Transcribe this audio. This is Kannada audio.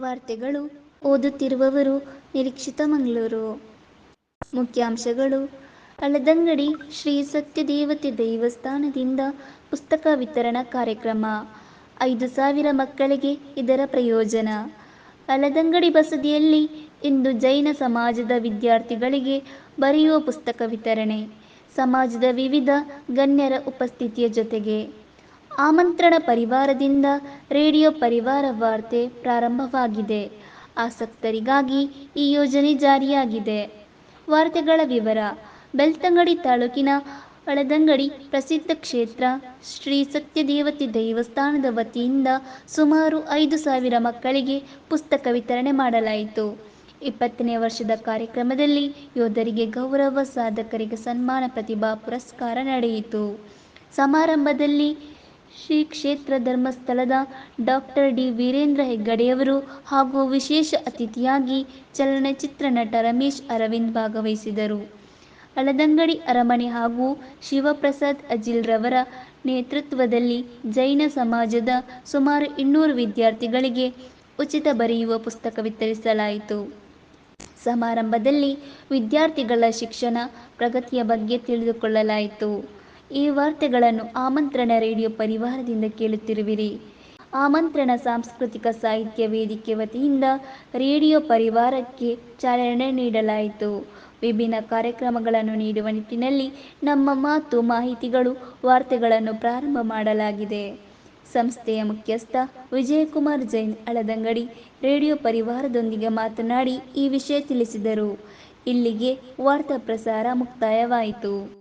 ವಾರ್ತೆಗಳು ಓದುತ್ತಿರುವವರು ನಿರೀಕ್ಷಿತ ಮಂಗಳೂರು. ಮುಖ್ಯಾಂಶಗಳು ಹಳದಂಗಡಿ ಶ್ರೀ ಸತ್ಯದೇವತೆ ದೇವಸ್ಥಾನದಿಂದ ಪುಸ್ತಕ ವಿತರಣಾ ಕಾರ್ಯಕ್ರಮ, ಐದು ಸಾವಿರ ಮಕ್ಕಳಿಗೆ ಇದರ ಪ್ರಯೋಜನ. ಹಳದಂಗಡಿ ಬಸದಿಯಲ್ಲಿ ಇಂದು ಜೈನ ಸಮಾಜದ ವಿದ್ಯಾರ್ಥಿಗಳಿಗೆ ಬರೆಯುವ ಪುಸ್ತಕ ವಿತರಣೆ. ಸಮಾಜದ ವಿವಿಧ ಗಣ್ಯರ ಉಪಸ್ಥಿತಿಯ ಜೊತೆಗೆ ಆಮಂತ್ರಣ ಪರಿವಾರದಿಂದ ರೇಡಿಯೋ ಪರಿವಾರ ವಾರ್ತೆ ಪ್ರಾರಂಭವಾಗಿದೆ. ಆಸಕ್ತರಿಗಾಗಿ ಈ ಯೋಜನೆ ಜಾರಿಯಾಗಿದೆ. ವಾರ್ತೆಗಳ ವಿವರ. ಬೆಳ್ತಂಗಡಿ ತಾಲೂಕಿನ ಹಳದಂಗಡಿ ಪ್ರಸಿದ್ಧ ಕ್ಷೇತ್ರ ಶ್ರೀ ಸತ್ಯದೇವತಿ ದೇವಸ್ಥಾನದ ವತಿಯಿಂದ ಸುಮಾರು ಐದು ಸಾವಿರ ಮಕ್ಕಳಿಗೆ ಪುಸ್ತಕ ವಿತರಣೆ ಮಾಡಲಾಯಿತು. ಇಪ್ಪತ್ತನೇ ವರ್ಷದ ಕಾರ್ಯಕ್ರಮದಲ್ಲಿ ಯೋಧರಿಗೆ ಗೌರವ, ಸಾಧಕರಿಗೆ ಸನ್ಮಾನ, ಪ್ರತಿಭಾ ಪುರಸ್ಕಾರ ನಡೆಯಿತು. ಸಮಾರಂಭದಲ್ಲಿ ಶ್ರೀ ಕ್ಷೇತ್ರ ಧರ್ಮಸ್ಥಳದ ಡಾಕ್ಟರ್ ಡಿ ವೀರೇಂದ್ರ ಹೆಗ್ಗಡೆಯವರು ಹಾಗೂ ವಿಶೇಷ ಅತಿಥಿಯಾಗಿ ಚಲನಚಿತ್ರ ನಟ ರಮೇಶ್ ಅರವಿಂದ್ ಭಾಗವಹಿಸಿದರು. ಅಳದಂಗಡಿ ಅರಮನೆ ಹಾಗೂ ಶಿವಪ್ರಸಾದ್ ಅಜಿಲ್ ರವರ ನೇತೃತ್ವದಲ್ಲಿ ಜೈನ ಸಮಾಜದ ಸುಮಾರು ಇನ್ನೂರು ವಿದ್ಯಾರ್ಥಿಗಳಿಗೆ ಉಚಿತ ಬರೆಯುವ ಪುಸ್ತಕ ವಿತರಿಸಲಾಯಿತು. ಸಮಾರಂಭದಲ್ಲಿ ವಿದ್ಯಾರ್ಥಿಗಳ ಶಿಕ್ಷಣ, ಪ್ರಗತಿಯ ಬಗ್ಗೆ ತಿಳಿದುಕೊಳ್ಳಲಾಯಿತು. ಈ ವಾರ್ತೆಗಳನ್ನು ಆಮಂತ್ರಣ ರೇಡಿಯೋ ಪರಿವಾರದಿಂದ ಕೇಳುತ್ತಿರುವಿರಿ. ಆಮಂತ್ರಣ ಸಾಂಸ್ಕೃತಿಕ ಸಾಹಿತ್ಯ ವೇದಿಕೆ ವತಿಯಿಂದ ರೇಡಿಯೋ ಪರಿವಾರಕ್ಕೆ ಚಾಲನೆ ನೀಡಲಾಯಿತು. ವಿಭಿನ್ನ ಕಾರ್ಯಕ್ರಮಗಳನ್ನು ನೀಡುವ ನಿಟ್ಟಿನಲ್ಲಿ ನಮ್ಮ ಮಾತು, ಮಾಹಿತಿಗಳು, ವಾರ್ತೆಗಳನ್ನು ಪ್ರಾರಂಭ ಮಾಡಲಾಗಿದೆ. ಸಂಸ್ಥೆಯ ಮುಖ್ಯಸ್ಥ ವಿಜಯಕುಮಾರ್ ಜೈನ್ ಹಳದಂಗಡಿ ರೇಡಿಯೋ ಪರಿವಾರದೊಂದಿಗೆ ಮಾತನಾಡಿ ಈ ವಿಷಯ ತಿಳಿಸಿದರು. ಇಲ್ಲಿಗೆ ವಾರ್ತಾ ಪ್ರಸಾರ ಮುಕ್ತಾಯವಾಯಿತು.